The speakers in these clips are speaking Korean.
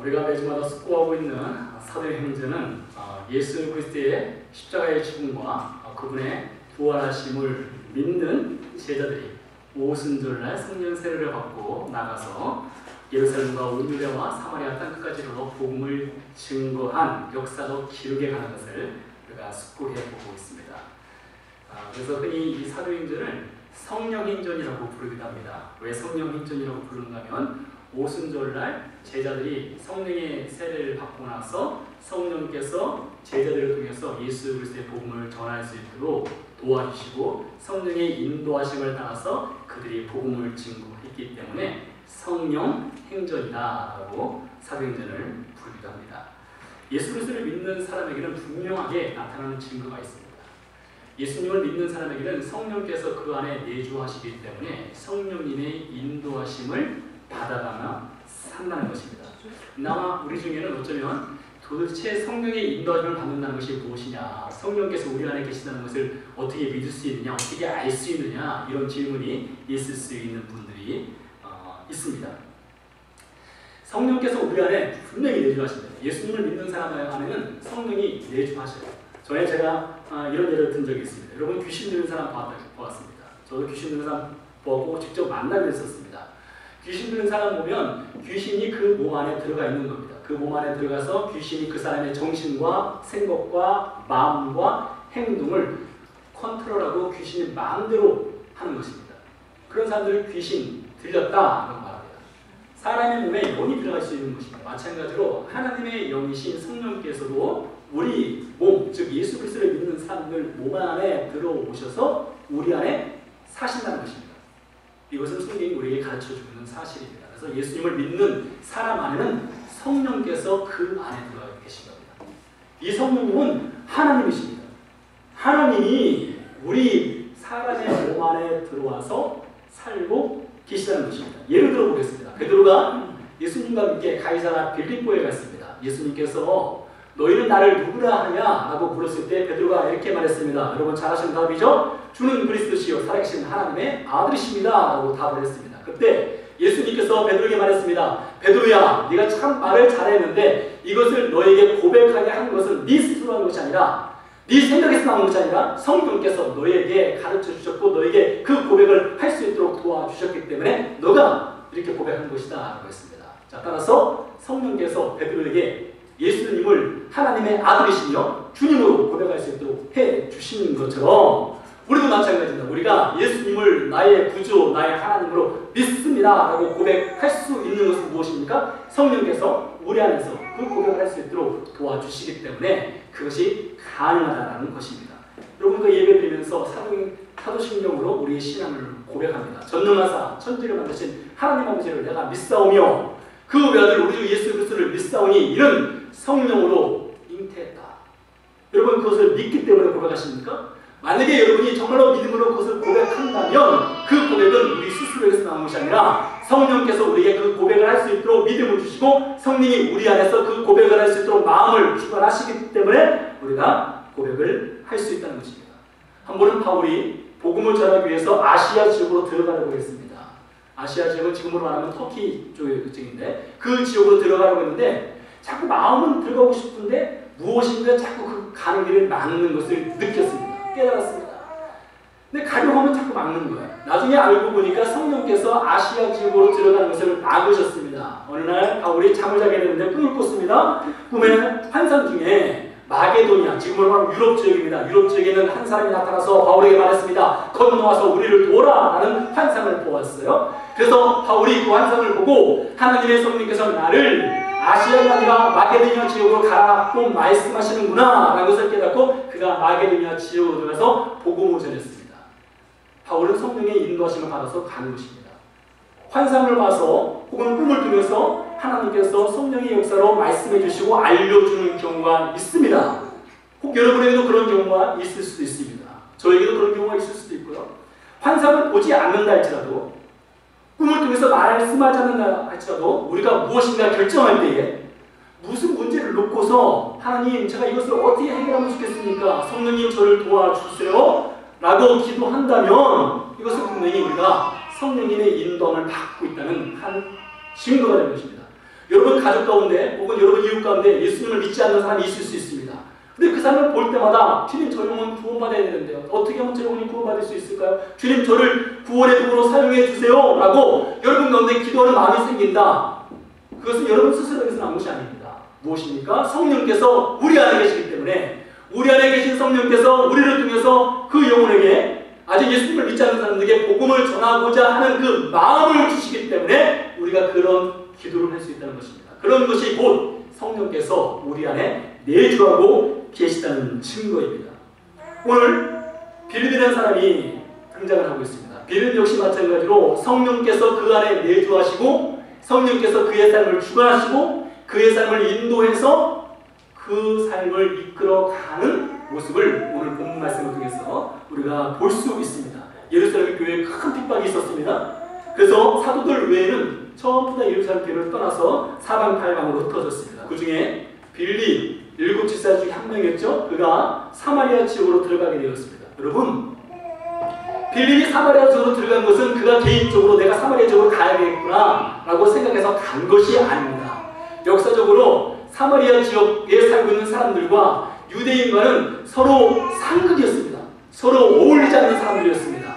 우리가 매주마다 숙고하고 있는 사도행전은 어, 예수 그리스도의 십자가의 죽음과 어, 그분의 부활하심을 믿는 제자들이 오순절날 성령 세례를 받고 나가서 예루살렘과 온유대와 사마리아 땅 끝까지로 복음을 증거한 역사도 기록해 가는 것을 우리가 숙고해 보고 있습니다. 아, 그래서 흔히 이 사도행전을 성령행전이라고 부르기도 합니다. 왜 성령행전이라고 부르는가 하면 오순절날 제자들이 성령의 세례를 받고 나서 성령께서 제자들을 통해서 예수 그리스도의 복음을 전할 수 있도록 도와주시고 성령의 인도하심을 따라서 그들이 복음을 증거했기 때문에 성령 행전이다라고 사도행전을 부르기도 합니다. 예수 그리스도를 믿는 사람에게는 분명하게 나타나는 증거가 있습니다. 예수님을 믿는 사람에게는 성령께서 그 안에 내주하시기 때문에 성령님의 인도하심을 받아가며 산다는 것입니다. 나와 우리 중에는 어쩌면 도대체 성령의 인도하심을 받는다는 것이 무엇이냐, 성령께서 우리 안에 계시다는 것을 어떻게 믿을 수 있느냐, 어떻게 알 수 있느냐 이런 질문이 있을 수 있는 분들이 어, 있습니다. 성령께서 우리 안에 분명히 내주하십니다. 예수님을 믿는 사람 안에는 성령이 내주하셔요. 전에 제가 아, 이런 예를 든 적이 있습니다. 여러분 귀신 들린 사람 보았습니다. 저도 귀신 들린 사람 보고 직접 만나게 됐었습니다. 귀신 들린 사람 보면 귀신이 그 몸 안에 들어가 있는 겁니다. 그 몸 안에 들어가서 귀신이 그 사람의 정신과 생각과 마음과 행동을 컨트롤하고 귀신이 마음대로 하는 것입니다. 그런 사람들을 귀신 들렸다라고 말합니다. 사람의 몸에 영이 들어갈 수 있는 것입니다. 마찬가지로 하나님의 영이신 성령께서도 우리 몸, 즉 예수 그리스도를 믿는 사람들 몸 안에 들어오셔서 우리 안에 사신다는 것입니다. 이것은 성경이 우리에게 가르쳐 주는 사실입니다. 그래서 예수님을 믿는 사람 안에는 성령께서 그 안에 들어가 계신 겁니다. 이 성령님은 하나님이십니다. 하나님이 우리 사람의 몸 안에 들어와서 살고 계시다는 것입니다. 예를 들어 보겠습니다. 베드로가 예수님과 함께 가이사라 빌립보에 갔습니다. 예수님께서 너희는 나를 누구라 하냐? 라고 물었을 때 베드로가 이렇게 말했습니다. 여러분 잘 아시는 답이죠? 주는 그리스도시요 살아계신 하나님의 아들이십니다. 라고 답을 했습니다. 그때 예수님께서 베드로에게 말했습니다. 베드로야, 네가 참 말을 잘했는데 이것을 너에게 고백하게 한 것은 네 스스로 한 것이 아니라 네 생각에서 나온 것이 아니라 성령께서 너에게 가르쳐 주셨고 너에게 그 고백을 할 수 있도록 도와주셨기 때문에 너가 이렇게 고백한 것이다 라고 했습니다. 자, 따라서 성령께서 베드로에게 예수님을 하나님의 아들이시며 주님으로 고백할 수 있도록 해 주시는 것처럼 우리도 마찬가지입니다. 우리가 예수님을 나의 구주, 나의 하나님으로 믿습니다. 라고 고백할 수 있는 것은 무엇입니까? 성령께서 우리 안에서 그 고백을 할 수 있도록 도와주시기 때문에 그것이 가능하다는 것입니다. 여러분 그 예배 드리면서 사도, 사도신경으로 우리의 신앙을 고백합니다. 전능하사 천지를 만드신 하나님 아버지를 내가 믿사오며 그 외아들 우리 주 예수 그리스도를 믿사오니 이런 성령으로 잉태했다. 여러분 그것을 믿기 때문에 고백하십니까? 만약에 여러분이 정말로 믿음으로 그것을 고백한다면 그 고백은 우리 스스로에서 나온 것이 아니라 성령께서 우리에게 그 고백을 할 수 있도록 믿음을 주시고 성령이 우리 안에서 그 고백을 할 수 있도록 마음을 주관하시기 때문에 우리가 고백을 할 수 있다는 것입니다. 한 번은 바울이 복음을 전하기 위해서 아시아 지역으로 들어가려고 했습니다. 아시아 지역은 지금으로 말하면 터키 쪽인데 그 지역으로 들어가려고 했는데 자꾸 마음은 들어가고 싶은데 무엇인가 자꾸 그 가는 길을 막는 것을 느꼈습니다. 깨달았습니다. 근데 가려고 하면 자꾸 막는 거예요. 나중에 알고 보니까 성령께서 아시아 지역으로 들어가는 것을 막으셨습니다. 어느 날 바울이 잠을 자게 되는데 꿈을 꿨습니다. 꿈에 환상 중에 마게도니아, 지금으로 말하면 유럽 지역입니다. 유럽 지역에 있는 한 사람이 나타나서 바울에게 말했습니다. 건너와서 우리를 도라! 라는 환상을 보았어요. 그래서 바울이 그 환상을 보고 하나님의 성령께서 나를 아시아가 아니라 마게도니아 지역으로 가라고 말씀하시는구나 라는 것을 깨닫고 그가 마게도니아 지역으로 들어가서 복음을 전했습니다. 바울은 성령의 인도하심을 받아서 가는 것입니다. 환상을 봐서 혹은 꿈을 꾸면서 하나님께서 성령의 역사로 말씀해 주시고 알려주는 경우가 있습니다. 혹 여러분에게도 그런 경우가 있을 수도 있습니다. 저에게도 그런 경우가 있을 수도 있고요. 환상을 보지 않는다 할지라도 꿈을 통해서 말씀하지 않는다 할지라도 우리가 무엇인가 결정할 때에 무슨 문제를 놓고서 하나님 제가 이것을 어떻게 해결하면 좋겠습니까? 성령님 저를 도와주세요. 라고 기도한다면 이것은 분명히 우리가 성령님의 인도함을 받고 있다는 한 증거가 되는 것입니다. 여러분 가족 가운데 혹은 여러분 이웃 가운데 예수님을 믿지 않는 사람이 있을 수 있습니다. 근데 그 사람을 볼 때마다 주님 저 영혼 구원받아야 되는데요. 어떻게 하면 저 영혼이 구원받을 수 있을까요? 주님 저를 구원의 도구로 사용해 주세요. 라고 여러분 가운데 기도하는 마음이 생긴다. 그것은 여러분 스스로에서 나온 것이 아닙니다. 무엇입니까? 성령께서 우리 안에 계시기 때문에 우리 안에 계신 성령께서 우리를 통해서 그 영혼에게 아직 예수님을 믿지 않는 사람들에게 복음을 전하고자 하는 그 마음을 주시기 때문에 우리가 그런 기도를 할 수 있다는 것입니다. 그런 것이 곧 성령께서 우리 안에 내주하고 계시다는 증거입니다. 오늘 빌립이라는 사람이 등장을 하고 있습니다. 빌립 역시 마찬가지로 성령께서 그 안에 내주하시고 성령께서 그의 삶을 주관하시고 그의 삶을 인도해서 그 삶을 이끌어가는 모습을 오늘 본문 말씀을 통해서 우리가 볼 수 있습니다. 예루살렘 교회에 큰 핍박이 있었습니다. 그래서 사도들 외에는 처음부터 예루살렘 교회를 떠나서 사방 팔방으로 흩어졌습니다. 그 중에 빌리 일곱 지사 중에 한 명이었죠. 그가 사마리아 지역으로 들어가게 되었습니다. 여러분, 빌립이 사마리아 지역으로 들어간 것은 그가 개인적으로 내가 사마리아 지역으로 가야겠구나 라고 생각해서 간 것이 아닙니다. 역사적으로 사마리아 지역에 살고 있는 사람들과 유대인과는 서로 상극이었습니다. 서로 어울리지 않는 사람들이었습니다.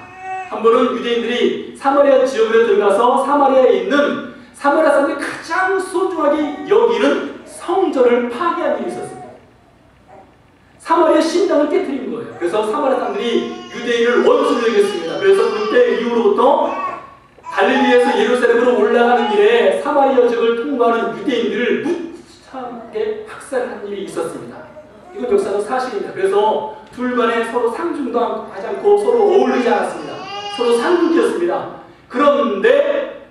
한 번은 유대인들이 사마리아 지역으로 들어가서 사마리아에 있는 사마리아 사람들이 가장 소중하게 여기는 성전을 파괴한 일이 있었습니다. 사마리아 신당을 깨뜨린 거예요. 그래서 사마리아 사람들이 유대인을 원수로 여겼습니다. 그래서 그때 이후로부터 갈릴리에서 예루살렘으로 올라가는 길에 사마리아 지역을 통과하는 유대인들을 무참하게 학살한 일이 있었습니다. 이건 역사적 사실입니다. 그래서 둘 간에 서로 상중도 하지 않고 서로 어울리지 않았습니다. 서로 상극이었습니다. 그런데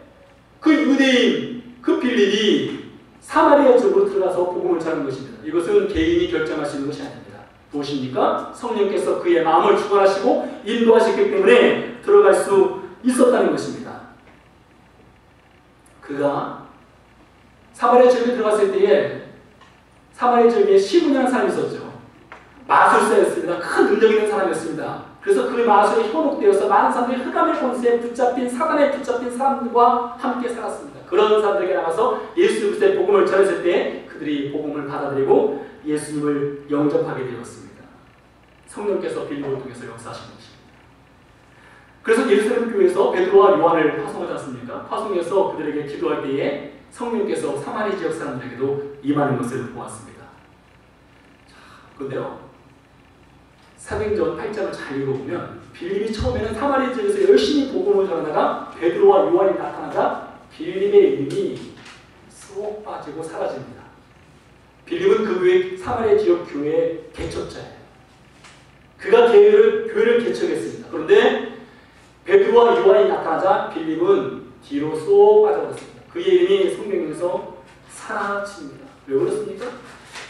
그 유대인, 그 빌립이 사마리아 쪽으로 들어가서 복음을 전하는 것입니다. 이것은 개인이 결정할 수 있는 것이 아닙니다. 무엇입니까? 성령께서 그의 마음을 주관하시고 인도하셨기 때문에 들어갈 수 있었다는 것입니다. 그가 사마리아 지역에 들어갔을 때에 사마리아 지역에 시므이라는 사람이 있었죠. 마술사였습니다. 큰 능력 있는 사람이었습니다. 그래서 그 마술에 현혹되어서 많은 사람들이 흑암의 권세에 붙잡힌 사단에 붙잡힌 사람들과 함께 살았습니다. 그런 사람들에게 나가서 예수 그리스도의 복음을 전했을 때 그들이 복음을 받아들이고 예수님을 영접하게 되었습니다. 성령께서 빌립을 통해서 역사하신 것입니다. 그래서 예루살렘 교회에서 베드로와 요한을 파송하지 않습니까? 파송해서 그들에게 기도할 때에 성령께서 사마리 지역 사람들에게도 임하는 것을 보았습니다. 자, 그런데요. 사도행전 8장을 잘 읽어보면 빌립이 처음에는 사마리 지역에서 열심히 복음을 전하다가 베드로와 요한이 나타나자 빌립의 이름이 쏙 빠지고 사라집니다. 빌립은 그 교회 사마리아 지역 교회의 개척자예요. 그가 교회를 교회를 개척했습니다. 그런데 베드로와 요한이 나타나자 빌립은 뒤로 쏙 빠져버렸습니다. 그의 이름이 성경에서 사라집니다. 왜 그렇습니까?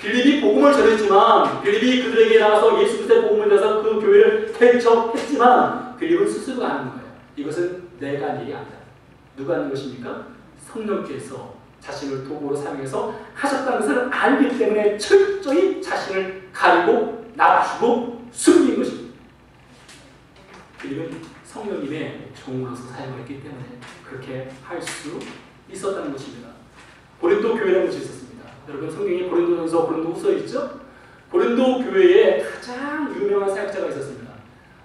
빌립이 복음을 전했지만 빌립이 그들에게 나가서 예수 그리스도의 복음을 전해서 그 교회를 개척했지만 빌립은 스스로 아는 거예요. 이것은 내가 한 일이 아니다. 누가 하는 것입니까? 성령께서 자신을 도구로 사용해서 하셨다는 것을 알기 때문에 철저히 자신을 가리고 낮추고 숨긴 것입니다. 빌립은 성령님의 종으로서 사용했기 때문에 그렇게 할 수 있었다는 것입니다. 고린도 교회라는 것이 있었습니다. 여러분 성경에 고린도전서, 고린도후서 있죠? 고린도 교회에 가장 유명한 사역자가 있었습니다.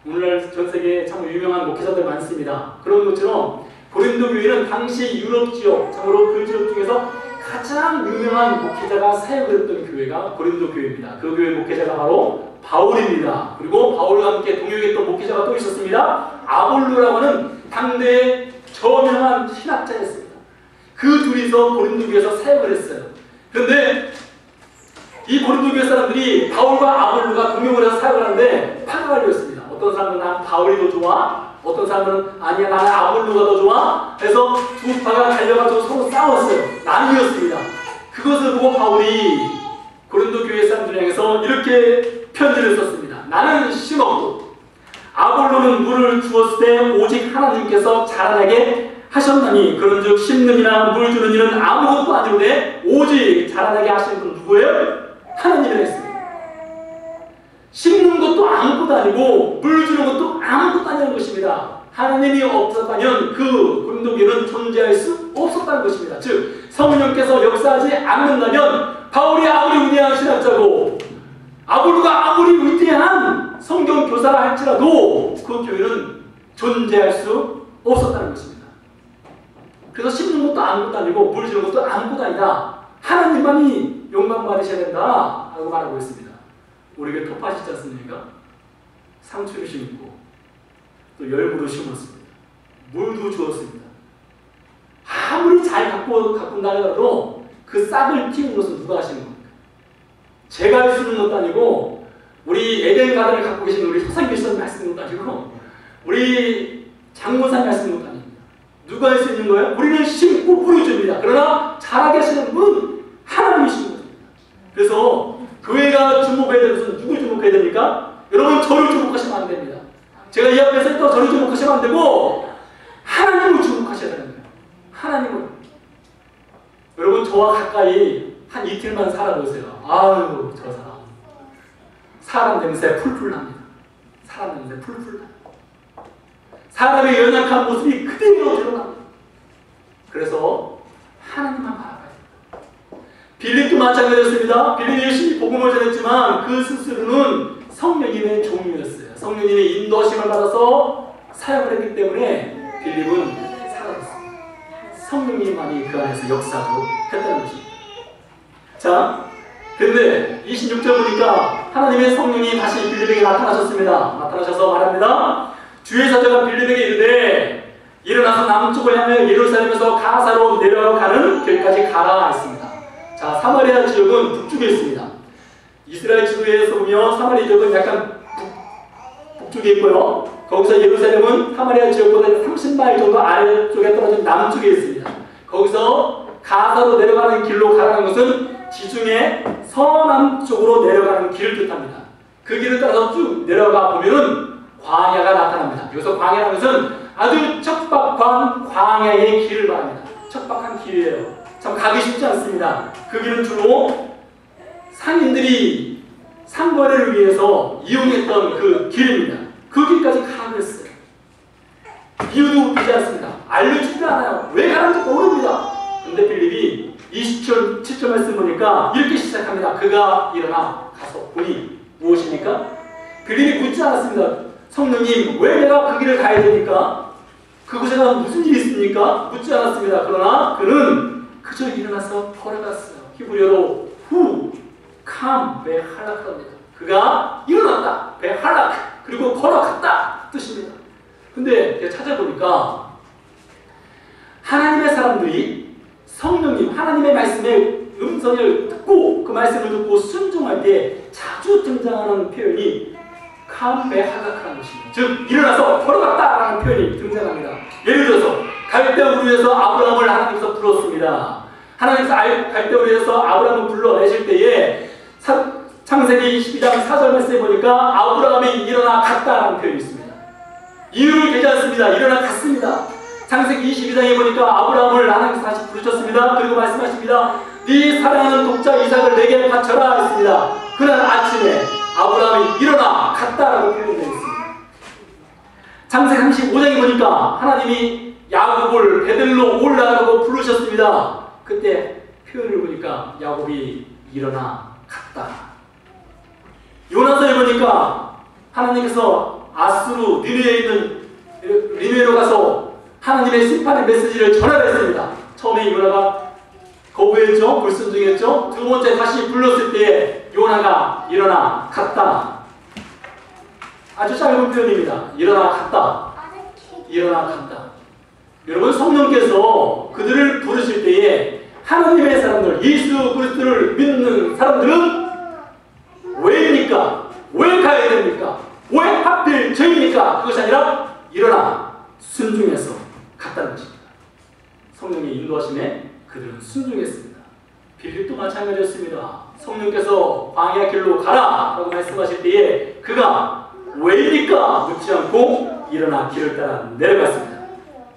오늘날 전 세계에 참 유명한 목회자들 많습니다. 그런 것처럼 고린도 교회는 당시 유럽 지역, 참으로 그 지역 중에서 가장 유명한 목회자가 사역을 했던 교회가 고린도 교회입니다. 그 교회 목회자가 바로 바울입니다. 그리고 바울과 함께 동역했던 목회자가 또 있었습니다. 아볼로라고 하는 당대의 저명한 신학자였습니다. 그 둘이서 고린도 교회에서 사역을 했어요. 그런데 이 고린도 교회 사람들이 바울과 아볼로가 동역을 해서 사역을 하는데 파가 갈렸습니다. 어떤 사람은 난 바울이 더 좋아, 어떤 사람은 아니야 나는 아볼로가 더 좋아 해서 두 파가 갈려가지고 서로 싸웠어요. 나뉘었습니다. 그것을 보고 바울이 고린도 교회 사람들 향해서 이렇게 편지를 썼습니다. 나는 심었고 아볼로는 물을 주었을 때 오직 하나님께서 자라나게 하셨나니 그런즉 심는 이나 물 주는 이는 아무것도 아니오되 오직 자라나게 하시는 분 누구예요? 하나님이라 했습니다. 심는 것도 아무것도 아니고 물 주는 것도 아무것도 아니라는 것입니다. 하나님이 없었다면 그 고린도교는 존재할 수 없었다는 것입니다. 즉 성령께서 역사하지 않는다면 바울이 아무리 위대한 신학자고 아볼로가 아무리 위대한 성경 교사라 할지라도 그 교회는 존재할 수 없었다는 것입니다. 그래서 씹는 것도 아무것도 아니고 물 주는 것도 아무것도 아니다. 하나님만이 영광 받으셔야 된다. 라고 말하고 있습니다. 우리에게 토파시지 않습니까? 상추를 심고 또 열무도 심었습니다. 물도 주었습니다. 아무리 잘 갖고 가꾼다 하더라도 그 싹을 틔운 것은 누가 하시는 겁니까? 제가 할 수 있는 것도 아니고 우리 에덴 가든을 갖고 계신 우리 서상교수님 말씀인 것도 아니고 우리 장모사님 말씀인 것도 아닙니다. 누가 할 수 있는 거예요? 우리는 심고 뿌려줍니다. 그러나 잘하게 하시는 분 하나님이신 것입니다. 그래서 교회가 주목해야 되는 것은 누굴 주목해야 됩니까? 여러분 저를 주목하시면 안 됩니다. 제가 이 앞에서 했던 저를 주목하시면 안 되고 하나님을 주목하셔야 되는 거예요. 하나님을. 여러분 저와 가까이 한 이틀만 살아보세요. 아유 저 사람. 사람 냄새 풀풀 납니다. 사람 냄새 풀풀 나. 사람의 연약한 모습이 그대로 드러납니다. 그래서 하나님만 바라봐야 됩니다. 빌립도 마찬가지였습니다. 빌립이 열심히 복음을 전했지만 그 스스로는 성령님의 종이었어요. 성령님의 인도하심을 받아서 사역을 했기 때문에 빌립은 사라졌습니다. 성령님만이 그 안에서 역사도 했다는 것입니다. 자, 근데 26절 보니까 하나님의 성령이 다시 빌립에게 나타나셨습니다. 나타나셔서 말합니다. 주의 사자가 빌립에게 이르되 일어나서 남쪽을 향해 예루살렘에서 가사로 내려가는 길까지 가라 했습니다. 자, 사마리아 지역은 북쪽에 있습니다. 이스라엘 지도에서 보면 사마리아 지역은 약간 북, 북쪽에 있고요. 거기서 예루살렘은 사마리아 지역보다 30마일 정도 아래쪽에 떨어진 남쪽에 있습니다. 거기서 가사로 내려가는 길로 가라는 것은 지중해 서남쪽으로 내려가는 길을 뜻합니다. 그 길을 따라서 쭉 내려가 보면은 광야가 나타납니다. 여기서 광야라는 것은 아주 척박한 광야의 길을 말합니다. 척박한 길이에요. 참 가기 쉽지 않습니다. 그 길은 주로 상인들이 상거래를 위해서 이용했던 그 길입니다. 그 길까지 가라고. 이유도 웃기지 않습니다. 알려주지도 않아요. 왜 가는지 모릅니다. 근데 빌립이 27절, 7절 말씀 보니까 이렇게 시작합니다. 그가 일어나 가서 보니 무엇입니까? 빌립이 묻지 않았습니다. 성령님, 왜 내가 그 길을 가야 됩니까? 그곳에 가면 무슨 일이 있습니까? 묻지 않았습니다. 그러나 그는 그저 일어나서 걸어갔어요. 히브리어로 후, 캄, 베할락합니다. 그가 일어났다. 베할락. 그리고 걸어갔다. 뜻입니다. 근데 제가 찾아보니까 하나님의 사람들이 성령님, 하나님의 말씀의 음성을 듣고 그 말씀을 듣고 순종할 때 자주 등장하는 표현이 캄베하가크라는 것입니다. 즉 일어나서 걸어갔다라는 표현이 등장합니다. 예를 들어서 갈대우를 위해서 아브라함을 하나님께서 불렀습니다. 하나님께서 갈대우를 위해서 아브라함을 불러내실 때에 창세기 12장 4절 말씀에 보니까 아브라함이 일어나 갔다라는 표현이 있습니다. 이유를 대지 않습니다. 일어나 갔습니다. 창세기 22장에 보니까 아브라함을 하나님께서 다시 부르셨습니다. 그리고 말씀하십니다. 네 사랑하는 독자 이삭을 내게 바쳐라 했습니다. 그날 아침에 아브라함이 일어나 갔다라고 표현되어 있습니다. 창세기 35장에 보니까 하나님이 야곱을 베들로 올라가라고 부르셨습니다. 그때 표현을 보니까 야곱이 일어나 갔다. 요나서에 보니까 하나님께서 아수르 니누에 있는 니누에로 가서 하나님의 심판의 메시지를 전하했습니다. 처음에 요나가 거부했죠. 불순종했죠. 두 번째 다시 불렀을 때 요나가 일어나 갔다. 아주 짧은 표현입니다. 일어나 갔다. 일어나 갔다. 여러분 성령께서 그들을 부르실 때에 하나님의 사람들, 예수 그리스도를 믿는 사람들은 왜입니까? 왜 가야 됩니까? 왜 하필 저입니까? 그것이 아니라 일어나 순종해서 갔다는 것입니다. 성령의 인도하심에 그들은 순종했습니다. 빌립도 마찬가지였습니다. 성령께서 광야 길로 가라 라고 말씀하실 때에 그가 왜입니까? 묻지 않고 일어나 길을 따라 내려갔습니다.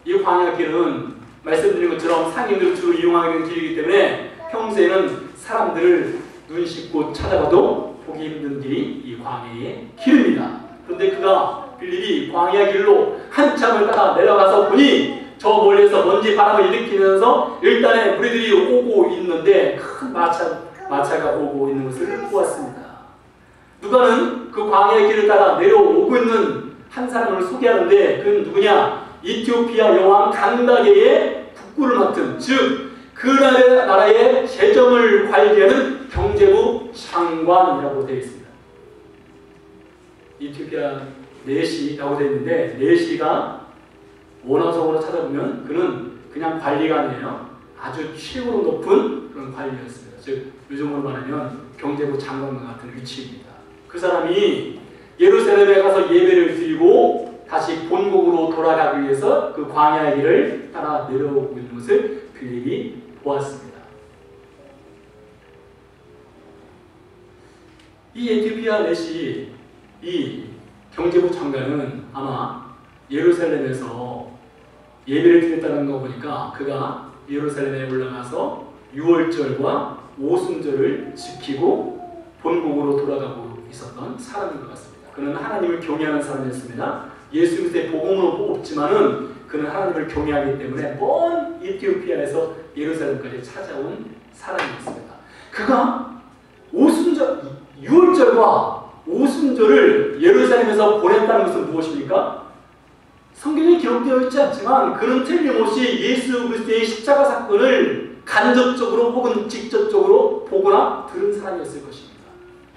이 광야 길은 말씀드린 것처럼 상인들 주로 이용하는 길이기 때문에 평소에는 사람들을 눈 씻고 찾아가도 보기 힘든 길이 이 광야의 길입니다. 그런데 그가 빌립이 광야 길로 한참을 따라 내려가서 보니 저 멀리서 먼지 바람을 일으키면서 일단에 무리들이 오고 있는데 큰 마차, 마차가 오고 있는 것을 보았습니다. 누가는 그 광야의 길을 따라 내려오고 있는 한 사람을 소개하는데 그는 누구냐? 이티오피아 여왕 간다게의 국구를 맡은 즉 그 나라의 재정을 관리하는 경제부 장관이라고 되어 있습니다. 이티오피아 네시라고 되어 있는데 네시가 원어적으로 찾아보면 그는 그냥 관리가 아니에요. 아주 최고로 높은 그런 관리였습니다. 즉 요즘으로 말하면 경제부 장관과 같은 위치입니다. 그 사람이 예루살렘에 가서 예배를 드리고 다시 본국으로 돌아가기 위해서 그 광야의 길을 따라 내려오고 있는 것을 빌립이 보았습니다. 이 에티오피아 넷이 이 경제부 장관은 아마 예루살렘에서 예배를 드렸다는 거 보니까 그가 예루살렘에 올라가서 6월절과 오순절을 지키고 본국으로 돌아가고 있었던 사람인 것 같습니다. 그는 하나님을 경외하는 사람이었습니다. 예수 그리스도의 복음으로 뽑지만은 그는 하나님을 경외하기 때문에 먼 에티오피아에서 예루살렘까지 찾아온 사람이었습니다. 그가 오순절 6월절과 오순절을 예루살렘에서 보냈다는 것은 무엇입니까? 성경에 기록되어 있지 않지만 그는 틀림없이 예수 그리스도의 십자가 사건을 간접적으로 혹은 직접적으로 보거나 들은 사람이었을 것입니다.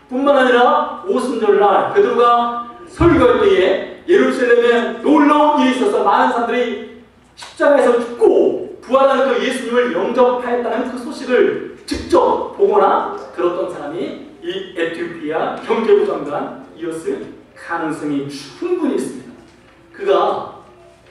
뿐만 아니라 오순절날 베드로가 설교할 때에 예루살렘에 놀라운 일이 있어서 많은 사람들이 십자가에서 죽고 부활하는 그 예수님을 영접하였다는 그 소식을 직접 보거나 들었던 사람이 이 에티오피아 경제부 장관 이었을 가능성이 충분히 있습니다. 그가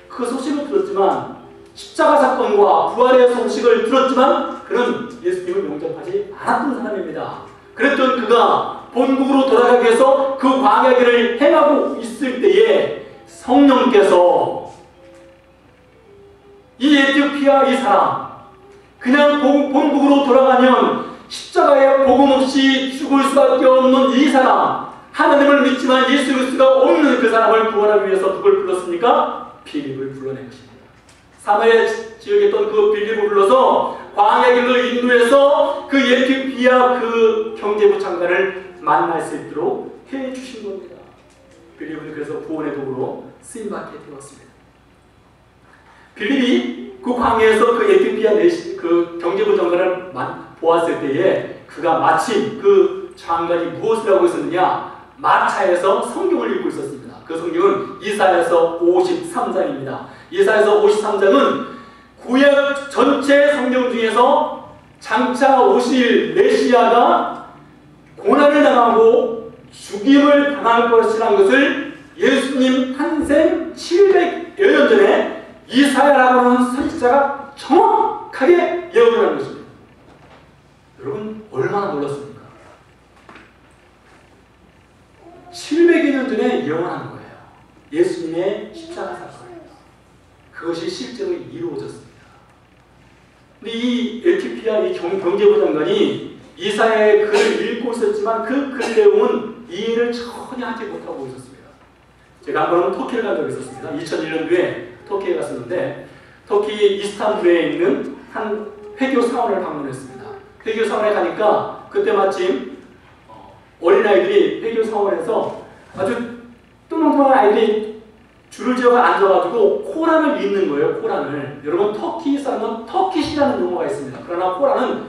그 소식을 들었지만 십자가 사건과 부활의 소식을 들었지만 그는 예수님을 영접하지 않았던 사람입니다. 그랬던 그가 본국으로 돌아가기 위해서 그 광야길을 행하고 있을 때에 성령께서 이 에티오피아 이 사람 그냥 본국으로 돌아가면 십자가에 복음 없이 죽을 수밖에 없는 이 사람 하나님을 믿지만 예수 그리스도가 없는 그 사람을 구원하기 위해서 누굴 불렀습니까? 빌립을 불러낸 것입니다. 사마리아 지역에 있던 그 빌립을 불러서 광야 길로 인도해서 그 에티오피아 그 경제부 장관을 만날 수 있도록 해 주신 겁니다. 빌립은 그래서 구원의 도구로 쓰임 받게 되었습니다. 빌립이 그 광야에서 그 에티오피아 내시 그 경제부 장관을 보았을 때에 그가 마침 그 장관이 무엇을 하고 있었느냐 마차에서 성경을 읽고 있었습니다. 그 성경은 이사야서 53장입니다. 이사야서 53장은 구약 전체 성경 중에서 장차 오실 메시아가 고난을 당하고 죽임을 당할 것이라는 것을 예수님 탄생 700여 년 전에 이사야라고 하는 선지자가 정확하게 예언하는 것입니다. 여러분 얼마나 놀랐습니까? 700여 년 전에 예언하는 거예요. 예수님의 십자가 사건. 그것이 실제로 이루어졌습니다. 근데 이 에티피아 이 경제부 장관이 이사의 글을 읽고 있었지만 그 글 내용은 이해를 전혀 하지 못하고 있었습니다. 제가 한 번은 터키를 간 적이 있었습니다. 2001년도에 터키에 갔었는데 터키 이스탄불에 있는 한 회교 사원을 방문했습니다. 회교 사원에 가니까 그때 마침 어린아이들이 회교 사원에서 아주 뚱뚱한 아이들이 줄을 지어 앉아가지고 코란을 읽는 거예요. 코란을. 여러분 터키 사람은 터키시라는 용어가 있습니다. 그러나 코란은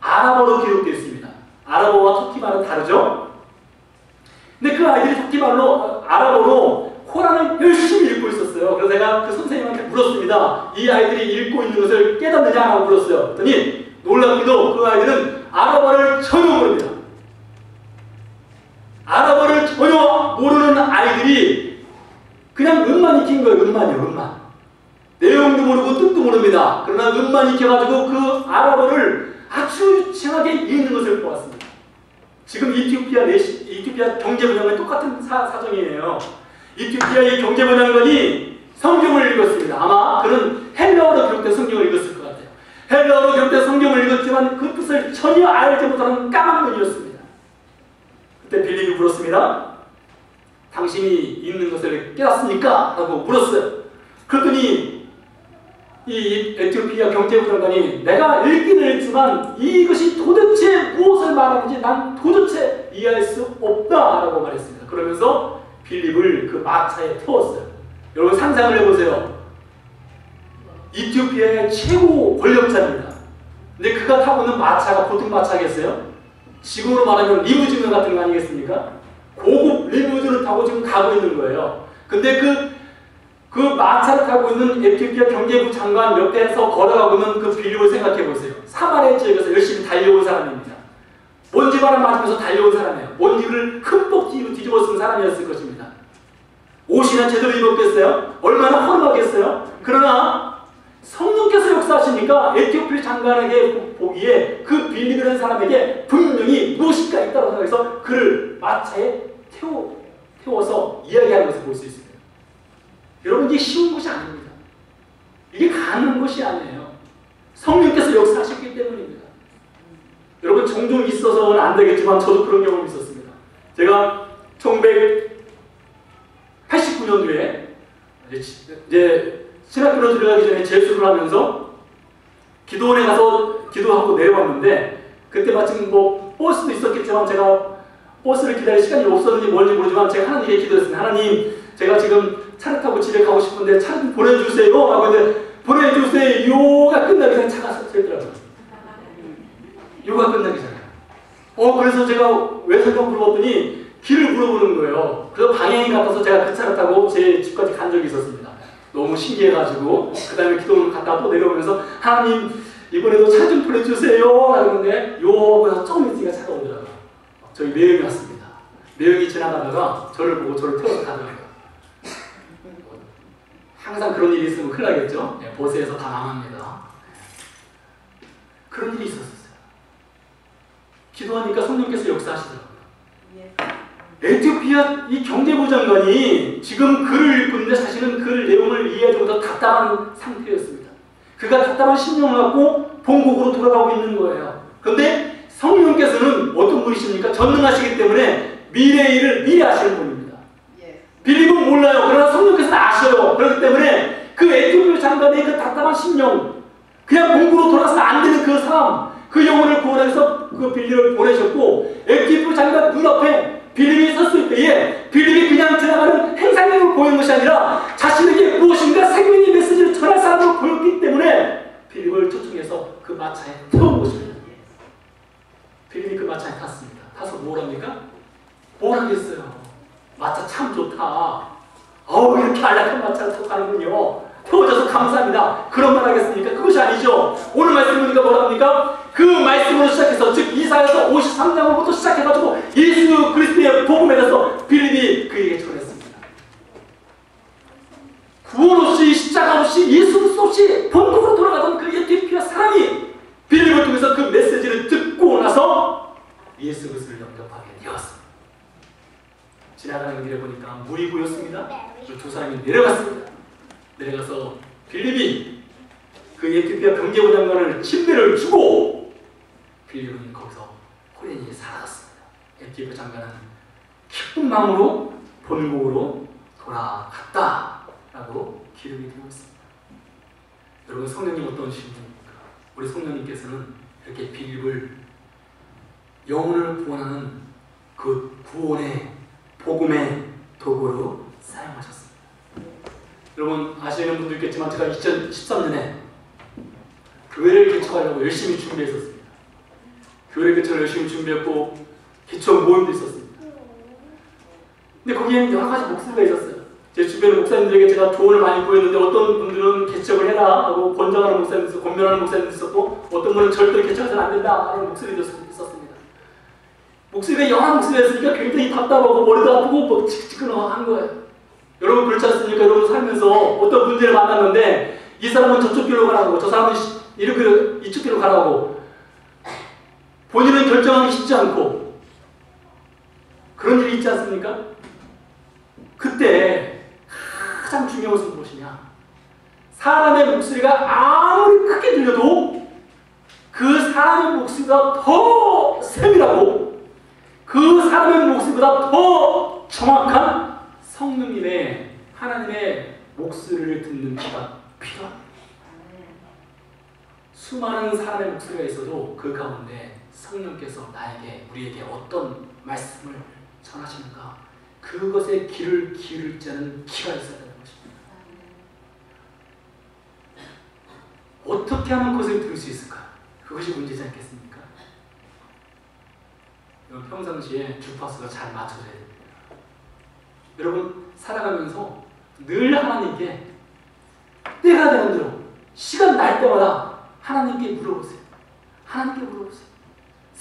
아랍어로 기록되어 있습니다. 아랍어와 터키 말은 다르죠? 근데 그 아이들이 터키 말로 아랍어로 코란을 열심히 읽고 있었어요. 그래서 제가 그 선생님한테 물었습니다. 이 아이들이 읽고 있는 것을 깨닫느냐 하고 물었어요. 그랬더니 놀랍게도 그 아이들은 아랍어를 전혀 모릅니다. 아랍어를 전혀 모르는 아이들이 그냥 음만 익힌 거예요. 음만이요. 음만. 내용도 모르고 뜻도 모릅니다. 그러나 음만 익혀가지고 그 아랍어를 아주 유창하게 읽는 것을 보았습니다. 지금 이티오피아 이티오피아 경제부장과 똑같은 사, 사정이에요. 이티오피아의 경제부장관이 성경을 읽었습니다. 아마 그는 헬라어로 기록된 성경을 읽었을 것 같아요. 헬라어로 기록된 성경을 읽었지만 그 뜻을 전혀 알지 못하는 까만 눈이었습니다. 그때 빌립이 물었습니다. 당신이 읽는 것을 깨닫습니까? 라고 물었어요. 그랬더니 이 에티오피아 경제부 장관이 내가 읽기는 읽지만 이것이 도대체 무엇을 말하는지 난 도대체 이해할 수 없다라고 말했습니다. 그러면서 빌립을 그 마차에 태웠어요. 여러분 상상을 해보세요. 이티오피아의 최고 권력자입니다. 근데 그가 타고 있는 마차가 보통 마차겠어요? 지금으로 말하면 리무진 같은 거 아니겠습니까? 고급 리무진을 타고 지금 가고 있는 거예요. 근데 그, 그 마차를 타고 있는 에티오피아 경제부 장관 옆에서 걸어가고 있는 그 빌립을 생각해 보세요. 사마리아 지역에서 열심히 달려온 사람입니다. 먼지바람 맞으면서 달려온 사람이에요. 먼지를 흠뻑 뒤집어 쓴 사람이었을 것입니다. 옷이나 제대로 입었겠어요? 얼마나 허름하겠어요? 그러나 성령께서 역사하시니까 에티오피아 장관에게 보기에 그 빌립이라는 사람에게 분명히 무엇인가 있다고 생각해서 그를 마차에 태워, 태워서 이야기하는 것을 볼 수 있습니다. 여러분 이게 쉬운 것이 아닙니다. 이게 가능한 것이 아니에요. 성령께서 역사하셨기 때문입니다. 여러분 종종 있어서는 안 되겠지만 저도 그런 경험이 있었습니다. 제가 1989년도에 이제 신학교로 들어가기 전에 재수를 하면서 기도원에 가서 기도하고 내려왔는데 그때 마침 뭐 버스도 있었겠지만 제가 버스를 기다릴 시간이 없었는지 뭔지 모르지만 제가 하나님께 기도했습니다. 하나님 제가 지금 차를 타고 집에 가고 싶은데 차좀 보내주세요 하고 이제 보내주세요가 끝나기 전에 차가 서더라고요. 요가 끝나기 전에. 어 그래서 제가 왜 설명 물어봤더니 길을 물어보는 거예요. 그래서 방향이 같아서 제가 그 차를 타고 제 집까지 간 적이 있었습니다. 너무 신기해가지고 그 다음에 기도를 갔다 또 내려오면서 하나님 이번에도 차 좀 보내주세요 하는데 요거에서 조금 있으니까 차가 오더라고요. 저희 매형이 왔습니다. 매형이 지나가다가 저를 보고 저를 태워서 가더라고요. 항상 그런 일이 있으면 큰일 나겠죠? 네, 보세에서 다 망합니다. 그런 일이 있었어요. 기도하니까 성령께서 역사하시더라고요. 에티오피아 이 경제부 장관이 지금 글을 읽고 있는데 사실은 글 내용을 이해하지 못한 답답한 상태였습니다. 그가 답답한 심령을 갖고 본국으로 돌아가고 있는 거예요. 그런데 성령께서는 어떤 분이십니까? 전능하시기 때문에 미래의 일을 미리 아시는 분입니다. 빌립은 몰라요. 그러나 성령께서는 아셔요. 그렇기 때문에 그 에티오피아 장관의 그 답답한 심령, 그냥 본국으로 돌아서는 안 되는 그 삶, 그 영혼을 구원해서 그 빌립을 보내셨고 에티오피아 장관 눈앞에 빌립이 섰을 때에 빌립이 그냥 지나가는 행상력을 보이는 것이 아니라 자신에게 무엇인가 생명의 메시지를 전할 사람으로 보였기 때문에 빌립을 초청해서 그 마차에 태운 것입니다. 빌립이 그 마차에 탔습니다. 타서 뭘 합니까? 뭘 하겠어요? 마차 참 좋다. 어우 이렇게 안락한 마차를 타고 가는군요. 태워줘서 감사합니다. 그런 말 하겠습니까? 그것이 아니죠. 오늘 말씀 보니까 뭐라 합니까? 그 말씀으로 시작해서 즉 이사야서 53장부터 시작해가지고 예수 그리스도의 복음에 대해서 빌립이 그에게 전했습니다. 구원 없이 십자가 없이 예수 그리스도 없이 본국으로 돌아가던 그 에티오피아 사람이 빌립을 통해서 그 메시지를 듣고 나서 예수 그리스도를 영접하게 되었습니다. 지나가는 길에 보니까 물이 보였습니다. 그두 사람이 내려갔습니다. 내려가서 빌립이 그 에티오피아 경제부 장관을 침대를 주고 빌립은 거기서 호련히 사라졌습니다. 에티오피아 장관은 기쁜 마음으로 본국으로 돌아갔다라고 기록이 되고 있습니다. 여러분 성령님 어떤 신분입니까? 우리 성령님께서는 이렇게 빌립을 영혼을 구원하는 그 구원의 복음의 도구로 사용하셨습니다. 여러분 아시는 분도 있겠지만 제가 2013년에 교회를 개척하려고 열심히 준비했었습니다. 교회 개척을 열심히 준비했고 개척 모임도 있었습니다. 근데 거기에는 여러 가지 목소리가 있었어요. 제 주변의 목사님들에게 제가 조언을 많이 구했는데 어떤 분들은 개척을 해라 하고 권장하는 목사님도 있었고 권면하는 목사님도 있었고 어떤 분은 절대로 개척해서는 안 된다 하는 목소리도 있었습니다. 목소리가 여러 목소리가 있으니까 굉장히 답답하고 머리도 아프고 뭐 지끈지끈한 거예요. 여러분 그렇지 않습니까? 여러분 살면서 어떤 문제를 만났는데 이 사람은 저쪽 길로 가라고 저 사람은 이렇게 이쪽 길로 가라고 본인은 결정하기 쉽지 않고 그런 일이 있지 않습니까? 그때 가장 중요한 것은 무엇이냐? 사람의 목소리가 아무리 크게 들려도 그 사람의 목소리가 더 세밀하고 그 사람의 목소리보다 더 정확한 성령님의 하나님의 목소리를 듣는 귀가 필요합니다. 수많은 사람의 목소리가 있어도 그 가운데 성령께서 나에게 우리에게 어떤 말씀을 전하시는가 그것에 귀를 기울일 자는 귀가 있어야 되는 것입니다. 어떻게 하면 그것을 들을 수 있을까? 그것이 문제지 않겠습니까? 평상시에 주파수가 잘 맞춰져야 됩니다. 여러분 살아가면서 늘 하나님께 때가 되는 대로 시간 날 때마다 하나님께 물어보세요. 하나님께 물어보세요.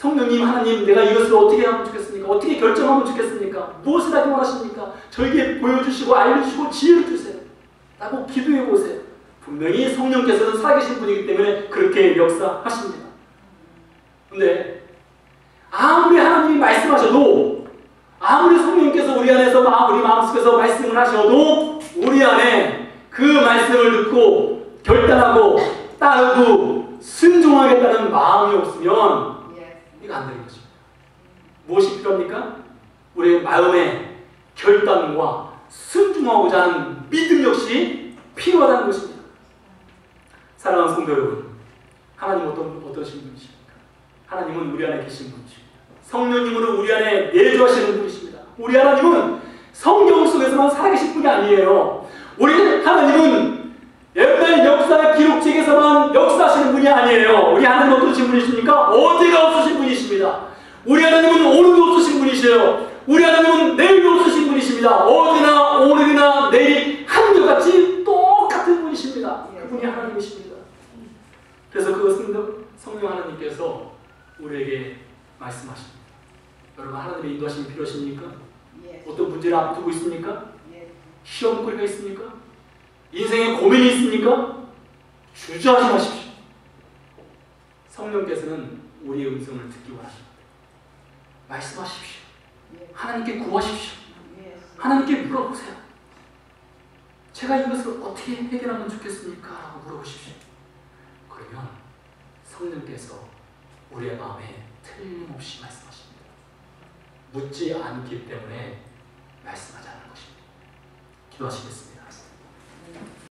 성령님 하나님 내가 이것을 어떻게 하면 좋겠습니까? 어떻게 결정하면 좋겠습니까? 무엇을 하기 원하십니까? 저에게 보여주시고 알려주시고 지혜를 주세요. 라고 기도해 보세요. 분명히 성령께서는 살아계신 분이기 때문에 그렇게 역사하십니다. 근데 아무리 하나님이 말씀하셔도 아무리 성령께서 우리 안에서 우리 마음속에서 말씀을 하셔도 우리 안에 그 말씀을 듣고 결단하고 따르고 순종하겠다는 마음이 없으면 이거 안 되는 것입니다. 무엇이 필요합니까? 우리의 마음의 결단과 순종하고자 하는 믿음 역시 필요하다는 것입니다. 사랑하는 성도 여러분, 하나님 어떤 어떠신 분이십니까? 하나님은 우리 안에 계신 분이십니다. 성령님으로 우리 안에 내주하시는 분이십니다. 우리 하나님은 성경 속에서만 살아계신 분이 아니에요. 우리 하나님은 옛날 역사 기록책에서만 역사하시는 분이 아니에요. 우리 하나님 어떠신 분이십니까? 어제가 없으신 분이십니다. 우리 하나님은 오늘도 없으신 분이세요. 우리 하나님은 내일도 없으신 분이십니다. 어제나 오늘이나 내일이 한결같이 똑같은 분이십니다. 그분이 하나님이십니다. 그래서 그것은 성령 하나님께서 우리에게 말씀하십니다. 여러분 하나님의 인도하심이 필요하십니까? 어떤 문제를 앞두고 있습니까? 시험거리가 있습니까? 인생에 고민이 있습니까? 주저하지 마십시오. 성령께서는 우리의 음성을 듣기 원하십니다. 말씀하십시오. 하나님께 구하십시오. 하나님께 물어보세요. 제가 이것을 어떻게 해결하면 좋겠습니까? 물어보십시오. 그러면 성령께서 우리의 마음에 틀림없이 말씀하십니다. 묻지 않기 때문에 말씀하지 않는 것입니다. 기도하시겠습니다.